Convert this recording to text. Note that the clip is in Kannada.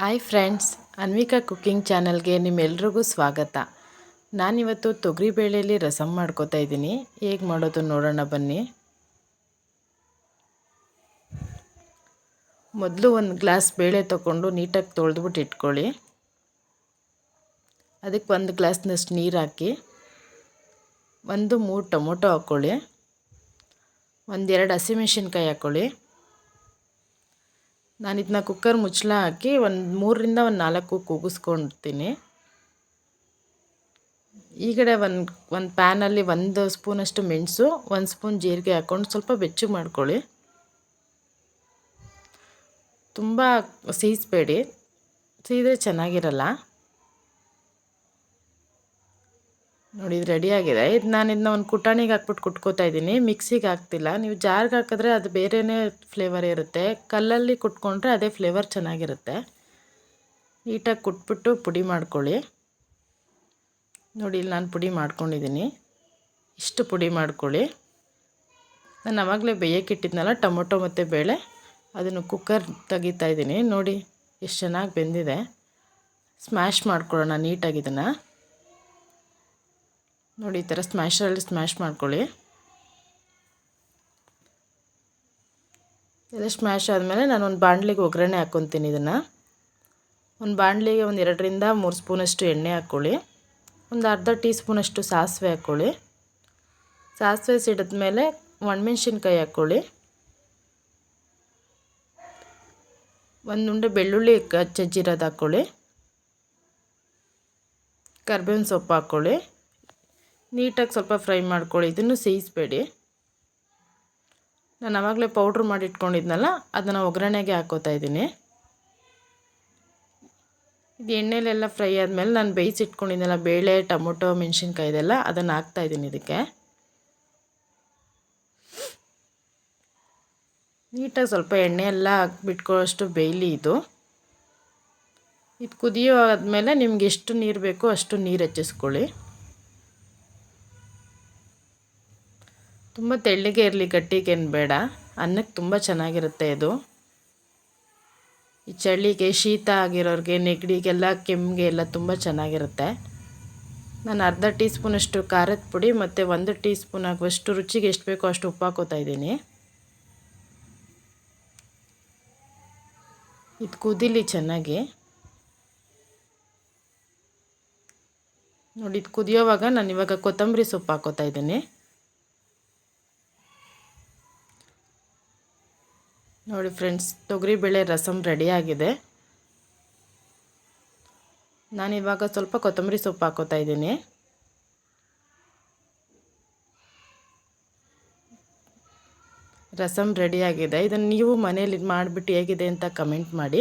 ಹಾಯ್ ಫ್ರೆಂಡ್ಸ್ ಅನ್ವಿಕಾ ಕುಕ್ಕಿಂಗ್ ಚಾನಲ್ಗೆ ನಿಮ್ಮೆಲ್ರಿಗೂ ಸ್ವಾಗತ. ನಾನಿವತ್ತು ತೊಗರಿಬೇಳೆಯಲ್ಲಿ ರಸಮ್ ಮಾಡ್ಕೋತಾ ಇದ್ದೀನಿ. ಹೇಗೆ ಮಾಡೋದು ನೋಡೋಣ ಬನ್ನಿ. ಮೊದಲು ಒಂದು ಗ್ಲಾಸ್ ಬೇಳೆ ತೊಗೊಂಡು ನೀಟಾಗಿ ತೊಳೆದ್ಬಿಟ್ಟು ಇಟ್ಕೊಳ್ಳಿ. ಅದಕ್ಕೆ ಒಂದು ಗ್ಲಾಸ್ನಷ್ಟು ನೀರು ಹಾಕಿ, ಒಂದು ಮೂರು ಟೊಮೊಟೊ ಹಾಕ್ಕೊಳ್ಳಿ ಒಂದೆರಡು ಹಸಿಮೆಣ್ಸಿನ್ಕಾಯಿ ಹಾಕ್ಕೊಳ್ಳಿ ನಾನು ಇದನ್ನ ಕುಕ್ಕರ್ ಮುಚ್ಚಳ ಹಾಕಿ ಒಂದು ಮೂರರಿಂದ ಒಂದು ನಾಲ್ಕು ಕೂಗಿಸ್ಕೊಳ್ತೀನಿ ಈ ಕಡೆ ಒಂದು ಒಂದು ಪ್ಯಾನಲ್ಲಿ ಒಂದು ಸ್ಪೂನಷ್ಟು ಮೆಣಸು, ಒಂದು ಸ್ಪೂನ್ ಜೀರಿಗೆ ಹಾಕ್ಕೊಂಡು ಸ್ವಲ್ಪ ಬೆಚ್ಚಗೆ ಮಾಡ್ಕೊಳ್ಳಿ. ತುಂಬ ಸೀಸ್ಬೇಡಿ. ಸೀದ್ರೆ ಚೆನ್ನಾಗಿರಲ್ಲ. ನೋಡಿ, ಇದು ರೆಡಿಯಾಗಿದೆ ಇದು ನಾನು ಇದನ್ನ ಒಂದು ಕುಟಾಣಿಗೆ ಹಾಕ್ಬಿಟ್ಟು ಕುಟ್ಕೋತಾ ಇದ್ದೀನಿ. ಮಿಕ್ಸಿಗೆ ಹಾಕ್ತಿಲ್ಲ. ನೀವು ಜಾರ್ಗೆ ಹಾಕಿದ್ರೆ ಅದು ಬೇರೆಯೇ ಫ್ಲೇವರ್ ಇರುತ್ತೆ. ಕಲ್ಲಲ್ಲಿ ಕುಟ್ಕೊಂಡ್ರೆ ಅದೇ ಫ್ಲೇವರ್ ಚೆನ್ನಾಗಿರುತ್ತೆ. ನೀಟಾಗಿ ಕುಟ್ಬಿಟ್ಟು ಪುಡಿ ಮಾಡ್ಕೊಳ್ಳಿ. ನೋಡಿ, ಇಲ್ಲಿ ನಾನು ಪುಡಿ ಮಾಡ್ಕೊಂಡಿದ್ದೀನಿ. ಇಷ್ಟು ಪುಡಿ ಮಾಡ್ಕೊಳ್ಳಿ. ನಾನು ಆವಾಗಲೇ ಬೇಯಕ್ಕಿಟ್ಟಿದ್ನಲ್ಲ ಟೊಮೊಟೊ ಮತ್ತು ಬೇಳೆ. ಅದನ್ನು ಕುಕ್ಕರ್ ತೆಗಿತಾ ಇದ್ದೀನಿ. ನೋಡಿ, ಎಷ್ಟು ಚೆನ್ನಾಗಿ ಬೆಂದಿದೆ. ಸ್ಮ್ಯಾಶ್ ಮಾಡ್ಕೊಳ್ಳೋಣ ನೀಟಾಗಿ ಇದನ್ನು. ನೋಡಿ, ಈ ಥರ ಸ್ಮ್ಯಾಶರಲ್ಲಿ ಸ್ಮ್ಯಾಶ್ ಮಾಡ್ಕೊಳ್ಳಿ. ಎಲ್ಲ ಸ್ಮ್ಯಾಶ್ ಆದಮೇಲೆ ನಾನು ಒಂದು ಬಾಣಲಿಗೆ ಒಗ್ಗರಣೆ ಹಾಕ್ಕೊತೀನಿ ಇದನ್ನು. ಒಂದು ಬಾಣಲಿಗೆ ಒಂದು ಎರಡರಿಂದ ಮೂರು ಸ್ಪೂನಷ್ಟು ಎಣ್ಣೆ ಹಾಕ್ಕೊಳ್ಳಿ. ಒಂದು ಅರ್ಧ ಟೀ ಸ್ಪೂನಷ್ಟು ಸಾಸಿವೆ ಹಾಕ್ಕೊಳ್ಳಿ. ಸಾಸಿವೆ ಸಿಡಿದ ಮೇಲೆ ಒಣಮೆಣ್ಸಿನ್ಕಾಯಿ ಹಾಕ್ಕೊಳ್ಳಿ. ಒಂದು ಉಂಡೆ ಬೆಳ್ಳುಳ್ಳಿ ಚಜ್ಜಿರೋದು ಹಾಕ್ಕೊಳ್ಳಿ. ಕರ್ಬೇವಿನ ಸೊಪ್ಪು ಹಾಕ್ಕೊಳ್ಳಿ. ನೀಟಾಗಿ ಸ್ವಲ್ಪ ಫ್ರೈ ಮಾಡ್ಕೊಳ್ಳಿ. ಇದನ್ನು ಸೇಯಿಸ್ಬೇಡಿ. ನಾನು ಆವಾಗಲೇ ಪೌಡ್ರ್ ಮಾಡಿ ಇಟ್ಕೊಂಡಿದ್ನಲ್ಲ, ಅದನ್ನು ಒಗ್ಗರಣೆಗೆ ಹಾಕೋತಾ ಇದ್ದೀನಿ. ಇದು ಎಣ್ಣೆಲೆಲ್ಲ ಫ್ರೈ ಆದಮೇಲೆ ನಾನು ಬೇಯಿಸಿಟ್ಕೊಂಡಿದ್ದೆಲ್ಲ ಬೇಳೆ, ಟೊಮೊಟೊ, ಮೆಣಸಿನ್ಕಾಯಿ ಇದೆಲ್ಲ ಅದನ್ನು ಹಾಕ್ತಾಯಿದ್ದೀನಿ ಇದಕ್ಕೆ. ನೀಟಾಗಿ ಸ್ವಲ್ಪ ಎಣ್ಣೆ ಎಲ್ಲ ಬಿಟ್ಕೊಳ್ಳೋಷ್ಟು ಬೇಯಲಿ ಇದು. ಇದು ಕುದಿಯೋ ಆದಮೇಲೆ ನಿಮ್ಗೆ ಎಷ್ಟು ನೀರು ಬೇಕೋ ಅಷ್ಟು ನೀರು ಹೆಚ್ಚಿಸ್ಕೊಳ್ಳಿ. ತುಂಬ ತೆಳ್ಳಗೆ ಇರಲಿ, ಗಟ್ಟಿಗೇನು ಬೇಡ. ಅನ್ನಕ್ಕೆ ತುಂಬ ಚೆನ್ನಾಗಿರುತ್ತೆ ಇದು. ಈ ಚಳಿಗೆ, ಶೀತ ಆಗಿರೋರಿಗೆ, ನೆಗಡಿಗೆಲ್ಲ ಕೆಮ್ಮಿಗೆ ಎಲ್ಲ ತುಂಬ ಚೆನ್ನಾಗಿರುತ್ತೆ. ನಾನು ಅರ್ಧ ಟೀ ಸ್ಪೂನಷ್ಟು ಖಾರದ ಪುಡಿ ಮತ್ತು ಒಂದು ಟೀ ಸ್ಪೂನ್ ಆಗುವಷ್ಟು ರುಚಿಗೆ ಎಷ್ಟು ಬೇಕೋ ಅಷ್ಟು ಉಪ್ಪು ಹಾಕೋತಾ ಇದ್ದೀನಿ. ಇದು ಕುದಿಲಿ ಚೆನ್ನಾಗಿ. ನೋಡಿ, ಇದು ಕುದಿಯೋವಾಗ ನಾನು ಇವಾಗ ಕೊತ್ತಂಬರಿ ಸೊಪ್ಪು ಹಾಕೋತಾ ಇದ್ದೀನಿ. ನೋಡಿ ಫ್ರೆಂಡ್ಸ್ ತೊಗರಿಬೇಳೆ ರಸಮ್ ರೆಡಿಯಾಗಿದೆ ನಾನಿವಾಗ ಸ್ವಲ್ಪ ಕೊತ್ತಂಬರಿ ಸೊಪ್ಪು ಹಾಕೋತಾ ಇದ್ದೀನಿ. ರಸಮ್ ರೆಡಿಯಾಗಿದೆ ಇದನ್ನು ನೀವು ಮನೇಲಿ ಮಾಡಿಬಿಟ್ಟು ಹೇಗಿದೆ ಅಂತ ಕಮೆಂಟ್ ಮಾಡಿ.